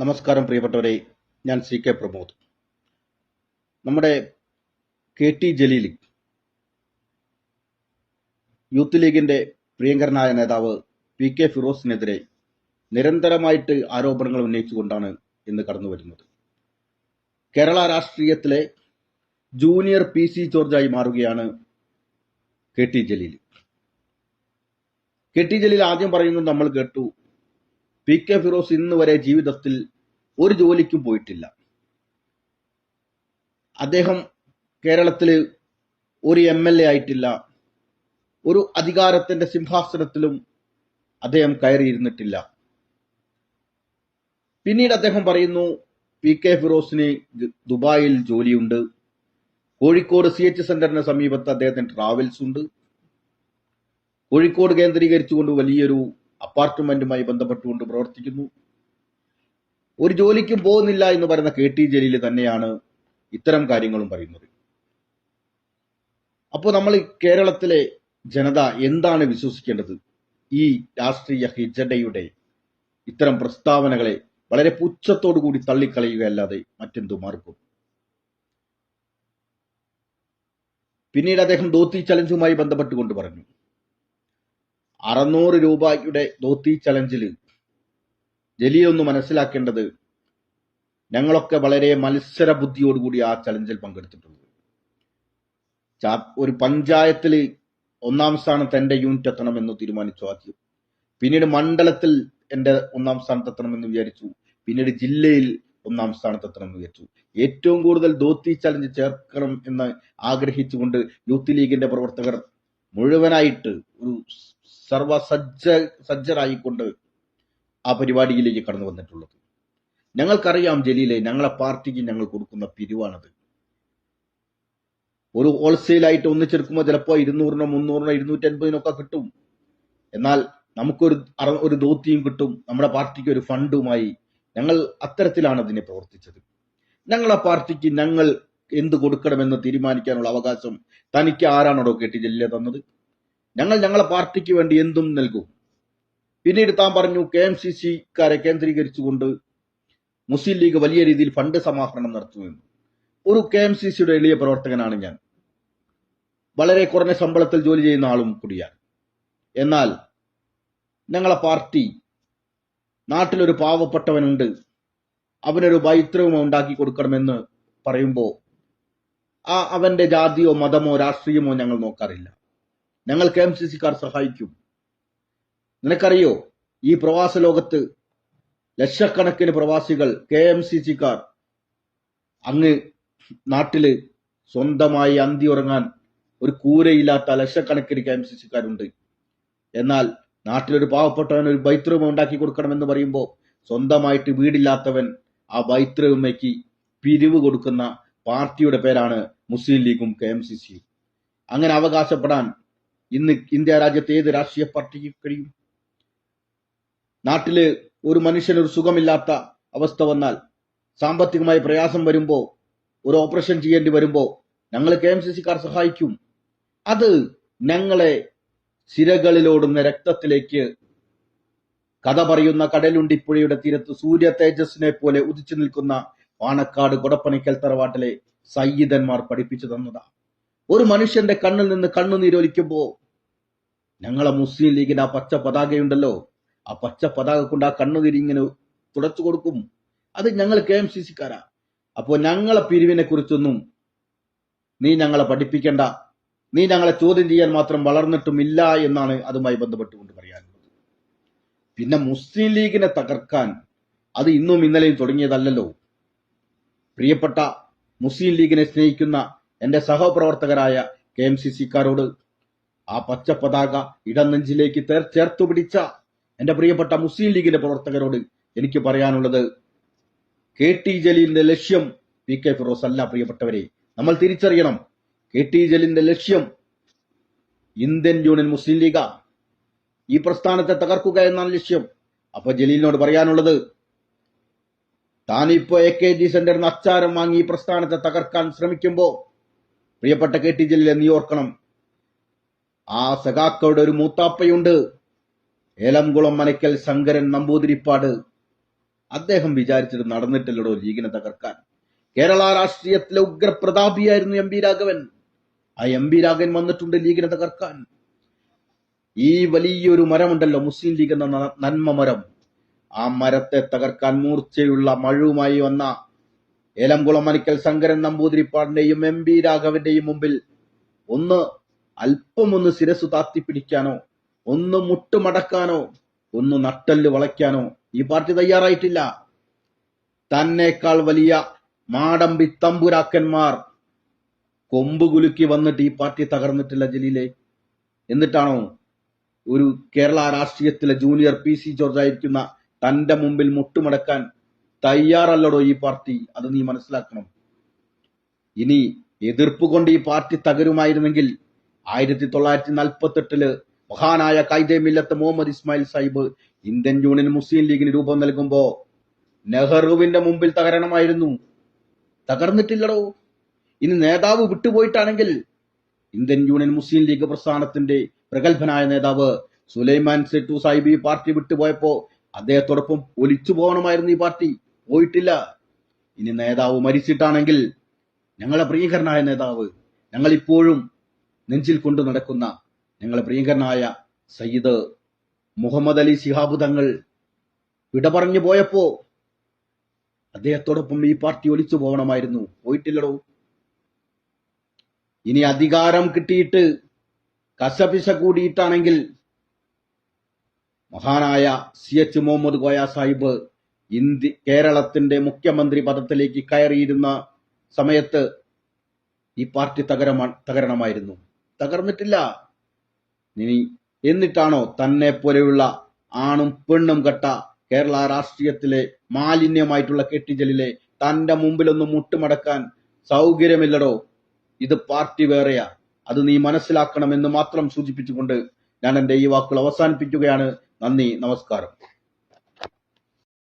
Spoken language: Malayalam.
നമസ്കാരം പ്രിയപ്പെട്ടവരെ ഞാൻ സി കെ പ്രമോദ്. നമ്മുടെ കെ ടി ജലീൽ യൂത്ത് ലീഗിന്റെ പ്രിയങ്കരനായ നേതാവ് പി കെ ഫിറോസിനെതിരെ നിരന്തരമായിട്ട് ആരോപണങ്ങൾ ഉന്നയിച്ചുകൊണ്ടാണ് ഇന്ന് കടന്നു വരുന്നത്. കേരള രാഷ്ട്രീയത്തിലെ ജൂനിയർ പി സി ജോർജായി മാറുകയാണ് K T Jaleel. K T Jaleel ആദ്യം പറയുന്നത് നമ്മൾ കേട്ടു പി കെ ഫിറോസ് ഇന്ന് വരെ ജീവിതത്തിൽ ഒരു ജോലിക്കും പോയിട്ടില്ല. അദ്ദേഹം കേരളത്തിൽ ഒരു എം എൽ എ ആയിട്ടില്ല. ഒരു അധികാരത്തിന്റെ സിംഹാസനത്തിലും അദ്ദേഹം കയറിയിരുന്നിട്ടില്ല. പിന്നീട് അദ്ദേഹം പറയുന്നു പി കെ ഫിറോസിന് ദുബായിൽ ജോലിയുണ്ട്. കോഴിക്കോട് സി എച്ച് സെന്ററിന് സമീപത്ത് അദ്ദേഹത്തിന് ട്രാവൽസ് ഉണ്ട് കോഴിക്കോട് കേന്ദ്രീകരിച്ചുകൊണ്ട് വലിയൊരു അപ്പാർട്ട്മെന്റുമായി ബന്ധപ്പെട്ടുകൊണ്ട് പ്രവർത്തിക്കുന്നു. ഒരു ജോലിക്കും പോകുന്നില്ല എന്ന് പറയുന്ന കെ ടി ജലീൽ തന്നെയാണ് ഇത്തരം കാര്യങ്ങളും പറയുന്നത്. അപ്പോൾ നമ്മൾ കേരളത്തിലെ ജനത എന്താണ് വിശ്വസിക്കേണ്ടത്? ഈ രാഷ്ട്രീയ ഹിജഡയുടെ ഇത്തരം പ്രസ്താവനകളെ വളരെ പുച്ഛത്തോടു കൂടി തള്ളിക്കളയുകയല്ലാതെ മറ്റെന്തു മാർഗം? പിന്നീട് അദ്ദേഹം ധോത്തി ചലഞ്ചുമായി ബന്ധപ്പെട്ടുകൊണ്ട് പറഞ്ഞു. അറുന്നൂറ് രൂപയുടെ ധോത്തി ചലഞ്ചിൽ ജലീൽ ഒന്ന് മനസ്സിലാക്കേണ്ടത് ഞങ്ങളൊക്കെ വളരെ മത്സര ബുദ്ധിയോടുകൂടി ആ ചലഞ്ചിൽ പങ്കെടുത്തിട്ടുണ്ട് ഒരു പഞ്ചായത്തിൽ ഒന്നാം സ്ഥാനത്ത് എന്റെ യൂണിറ്റ് എത്തണം എന്ന് തീരുമാനിച്ചു ആദ്യം. പിന്നീട് മണ്ഡലത്തിൽ എന്റെ ഒന്നാം സ്ഥാനത്ത് എത്തണമെന്ന് വിചാരിച്ചു. പിന്നീട് ജില്ലയിൽ ഒന്നാം സ്ഥാനത്ത് എത്തണമെന്ന് വിചാരിച്ചു. ഏറ്റവും കൂടുതൽ ധോത്തി ചലഞ്ച് ചേർക്കണം എന്ന് ആഗ്രഹിച്ചുകൊണ്ട് യൂത്ത് ലീഗിന്റെ പ്രവർത്തകർ മുഴുവനായിട്ട് ഒരു സർവസജ്ജ സജ്ജരായിക്കൊണ്ട് ആ പരിപാടിയിലേക്ക് കടന്നു വന്നിട്ടുള്ളത്. ഞങ്ങൾക്കറിയാം ജലീലെ ഞങ്ങളെ പാർട്ടിക്ക് ഞങ്ങൾ കൊടുക്കുന്ന പിരിവാണത്. ഒരു ഹോൾസെയിലായിട്ട് ഒന്നിച്ചെടുക്കുമ്പോൾ ചിലപ്പോൾ ഇരുന്നൂറിനോ മുന്നൂറിനോ ഇരുന്നൂറ്റി അൻപതിനൊക്കെ കിട്ടും. എന്നാൽ നമുക്കൊരു ഒരു ദൗത്യം കിട്ടും. നമ്മുടെ പാർട്ടിക്ക് ഒരു ഫണ്ടുമായി ഞങ്ങൾ അത്തരത്തിലാണ് അതിനെ പ്രവർത്തിച്ചത്. ഞങ്ങളെ പാർട്ടിക്ക് ഞങ്ങൾ എന്ത് കൊടുക്കണമെന്ന് തീരുമാനിക്കാനുള്ള അവകാശം തനിക്ക് ആരാണോ കെട്ടി ജലീലെ തന്നത്? ഞങ്ങൾ ഞങ്ങളെ പാർട്ടിക്ക് വേണ്ടി എന്തും നൽകും. പിന്നീട് താൻ പറഞ്ഞു കെ എം സി സിക്കാരെ കേന്ദ്രീകരിച്ചുകൊണ്ട് മുസ്ലിം ലീഗ് വലിയ രീതിയിൽ ഫണ്ട് സമാഹരണം നടത്തുമെന്ന് ഒരു കെ എം സി സിയുടെ എളിയ പ്രവർത്തകനാണ് ഞാൻ. വളരെ കുറഞ്ഞ ശമ്പളത്തിൽ ജോലി ചെയ്യുന്ന ആളും കൂടിയാണ്. എന്നാൽ ഞങ്ങളെ പാർട്ടി നാട്ടിലൊരു പാവപ്പെട്ടവനുണ്ട്. അവനൊരു പൈത്രവും ഉണ്ടാക്കി കൊടുക്കണമെന്ന് പറയുമ്പോൾ ആ അവന്റെ ജാതിയോ മതമോ രാഷ്ട്രീയമോ ഞങ്ങൾ നോക്കാറില്ല. ഞങ്ങൾ കെ എം സി സിക്കാർ സഹായിക്കും. നിനക്കറിയോ ഈ പ്രവാസ ലോകത്ത് ലക്ഷക്കണക്കിന് പ്രവാസികൾ കെ എം സി സിക്കാർ അങ്ങ് നാട്ടിൽ സ്വന്തമായി അന്തി ഉറങ്ങാൻ ഒരു കൂരയില്ലാത്ത ലക്ഷക്കണക്കിന് കെ എം സി സിക്കാരുണ്ട് എന്നാൽ നാട്ടിലൊരു പാവപ്പെട്ടവൻ ഒരു ബൈത്രൂമ ഉണ്ടാക്കി കൊടുക്കണമെന്ന് പറയുമ്പോൾ സ്വന്തമായിട്ട് വീടില്ലാത്തവൻ ആ ബൈത്രൂമയ്ക്ക് പിരിവ് കൊടുക്കുന്ന പാർട്ടിയുടെ പേരാണ് മുസ്ലിം ലീഗും കെ എം സി സിയും അങ്ങനെ അവകാശപ്പെടാൻ ഇന്ന് ഇന്ത്യ രാജ്യത്തെ ഏത് രാഷ്ട്രീയ പാർട്ടിക്ക് കഴിയും നാട്ടിൽ ഒരു മനുഷ്യന് ഒരു സുഖമില്ലാത്ത അവസ്ഥ വന്നാൽ സാമ്പത്തികമായി പ്രയാസം വരുമ്പോൾ ഒരു ഓപ്പറേഷൻ ചെയ്യേണ്ടി വരുമ്പോൾ ഞങ്ങൾ കെ എം സി സിക്കാർ സഹായിക്കും. അത് ഞങ്ങളെ സിരകളിലോടുന്ന രക്തത്തിലേക്ക് കഥ പറയുന്ന കടലുണ്ടിപ്പുഴയുടെ തീരത്ത് സൂര്യ തേജസ്സിനെ പോലെ ഉദിച്ചു നിൽക്കുന്ന പാണക്കാട് കൊടപ്പണിക്കൽ തറവാട്ടിലെ സയ്യിദന്മാർ പഠിപ്പിച്ചു തന്നതാ. ഒരു മനുഷ്യന്റെ കണ്ണിൽ നിന്ന് കണ്ണുനീരൊലിക്കുമ്പോ ഞങ്ങളെ മുസ്ലിം ലീഗിന്റെ ആ പച്ച പതാകയുണ്ടല്ലോ. ആ പച്ച പതാക കൊണ്ട് ആ കണ്ണുനീര് ഇങ്ങനെ തുടച്ചു കൊടുക്കും. അത് ഞങ്ങൾ കെ എം സി സിക്കാരാ. അപ്പോ ഞങ്ങളെ പിരിവിനെ കുറിച്ചൊന്നും നീ ഞങ്ങളെ പഠിപ്പിക്കണ്ട. നീ ഞങ്ങളെ ചോദ്യം ചെയ്യാൻ മാത്രം വളർന്നിട്ടുമില്ല എന്നാണ് അതുമായി ബന്ധപ്പെട്ടുകൊണ്ട് പറയാനുള്ളത്. പിന്നെ മുസ്ലിം ലീഗിനെ തകർക്കാൻ അത് ഇന്നും ഇന്നലെയും തുടങ്ങിയതല്ലല്ലോ. പ്രിയപ്പെട്ട മുസ്ലിം ലീഗിനെ സ്നേഹിക്കുന്ന എന്റെ സഹപ്രവർത്തകരായ കെ എം സി സിക്കാരോട് ആ പച്ച പതാക ഇടനെഞ്ചിലേക്ക് നെഞ്ചിലേക്ക് ചേർത്തു പിടിച്ച എന്റെ പ്രിയപ്പെട്ട മുസ്ലിം ലീഗിന്റെ പ്രവർത്തകരോട് എനിക്ക് പറയാനുള്ളത് കെ ടി ജലീലിന്റെ ലക്ഷ്യം പി കെ ഫിറോസ് അല്ല പ്രിയപ്പെട്ടവരെ. നമ്മൾ തിരിച്ചറിയണം. കെ ടി ജലീലിന്റെ ലക്ഷ്യം ഇന്ത്യൻ യൂണിയൻ മുസ്ലിം ലീഗ. ഈ പ്രസ്ഥാനത്തെ തകർക്കുക എന്നാണ് ലക്ഷ്യം. അപ്പൊ ജലീലിനോട് പറയാനുള്ളത് താനിപ്പോ എ കെ ജി സെന്ററിന് അച്ചാരം വാങ്ങി ഈ പ്രസ്ഥാനത്തെ തകർക്കാൻ ശ്രമിക്കുമ്പോ പ്രിയപ്പെട്ട കെ ടി ജലീലെ നീ ഓർക്കണം. ആ സഖാക്കളുടെ ഒരു മൂത്താപ്പയുണ്ട്. ഏലംകുളം മനയ്ക്കൽ ശങ്കരൻ നമ്പൂതിരിപ്പാട്. അദ്ദേഹം വിചാരിച്ചിട്ട് നടന്നിട്ടില്ലടോ ലീഗിനെ തകർക്കാൻ. കേരള രാഷ്ട്രീയത്തിലെ ഉഗ്രപ്രതാപിയായിരുന്നു എം പി രാഘവൻ. ആ എം പി രാഘവൻ വന്നിട്ടുണ്ട് ലീഗിനെ തകർക്കാൻ. ഈ വലിയൊരു മരമുണ്ടല്ലോ മുസ്ലിം ലീഗ് എന്ന നന്മ മരം. ആ മരത്തെ തകർക്കാൻ മൂർച്ചയുള്ള മഴവുമായി വന്ന ഏലംകുളം മണിക്കൽ ശങ്കരൻ നമ്പൂതിരിപ്പാടിന്റെയും എം പി രാഘവന്റെയും മുമ്പിൽ ഒന്ന് അല്പം ഒന്ന് ശിരസ് താത്തി പിടിക്കാനോ ഒന്ന് മുട്ടുമടക്കാനോ ഒന്ന് നട്ടൽ വളയ്ക്കാനോ ഈ പാർട്ടി തയ്യാറായിട്ടില്ല. തന്നേക്കാൾ വലിയ മാടമ്പി തമ്പുരാക്കന്മാർ കൊമ്പ് കുലുക്കി വന്നിട്ട് ഈ പാർട്ടി തകർന്നിട്ടില്ല ജലീലെ. എന്നിട്ടാണോ ഒരു കേരള രാഷ്ട്രീയത്തിലെ ജൂനിയർ പി സി ജോർജ് ആയിരിക്കുന്ന തന്റെ മുമ്പിൽ മുട്ടുമടക്കാൻ തയ്യാറല്ലടോ ഈ പാർട്ടി? അത് നീ മനസ്സിലാക്കണം. ഇനി എതിർപ്പ് കൊണ്ട് ഈ പാർട്ടി തകരുമായിരുന്നെങ്കിൽ ആയിരത്തി തൊള്ളായിരത്തി നാൽപ്പത്തി എട്ടിൽ മഹാനായ Quaide Millath Muhammad Ismail Sahib Indian Union Muslim ലീഗിന് രൂപം നൽകുമ്പോ നെഹ്റുവിന്റെ മുമ്പിൽ തകരണമായിരുന്നു. തകർന്നിട്ടില്ലടോ. ഇനി നേതാവ് വിട്ടുപോയിട്ടാണെങ്കിൽ ഇന്ത്യൻ യൂണിയൻ മുസ്ലിം ലീഗ് പ്രസ്ഥാനത്തിന്റെ പ്രഗത്ഭനായ നേതാവ് സുലൈമാൻ സെട്ടു സാഹിബ് ഈ പാർട്ടി വിട്ടുപോയപ്പോ അദ്ദേഹത്തോടൊപ്പം ഒലിച്ചു പോകണമായിരുന്നു ഈ പാർട്ടി. പോയിട്ടില്ല. ഇനി നേതാവ് മരിച്ചിട്ടാണെങ്കിൽ ഞങ്ങളെ പ്രിയകരനായ നേതാവ് ഞങ്ങൾ ഇപ്പോഴും നെഞ്ചിൽ കൊണ്ടു നടക്കുന്ന ഞങ്ങളെ പ്രിയങ്കരനായ സയ്യിദ് മുഹമ്മദ് അലി ശിഹാബ് തങ്ങൾ വിട പറഞ്ഞു പോയപ്പോ അദ്ദേഹത്തോടൊപ്പം ഈ പാർട്ടി ഒലിച്ചു പോകണമായിരുന്നു. പോയിട്ടില്ലടോ. ഇനി അധികാരം കിട്ടിയിട്ട് കസപിശ കൂടിയിട്ടാണെങ്കിൽ മഹാനായ C H Muhammad Koya Sahib India കേരളത്തിന്റെ മുഖ്യമന്ത്രി പദത്തിലേക്ക് കയറിയിരുന്ന സമയത്ത് ഈ പാർട്ടി തകരമാ തകരണമായിരുന്നു. തകർന്നിട്ടില്ല. ഇനി എന്നിട്ടാണോ തന്നെ പോലെയുള്ള ആണും പെണ്ണും കെട്ട കേരള രാഷ്ട്രീയത്തിലെ മാലിന്യമായിട്ടുള്ള കെട്ടിജലിലെ തന്റെ മുമ്പിലൊന്നും മുട്ടുമടക്കാൻ സൗകര്യമില്ലടോ? ഇത് പാർട്ടി വേറെയാ. അത് നീ മനസ്സിലാക്കണമെന്ന് മാത്രം സൂചിപ്പിച്ചുകൊണ്ട് ഞാൻ എന്റെ ഈ വാക്കുകൾ അവസാനിപ്പിക്കുകയാണ്. നന്ദി നമസ്കാരം.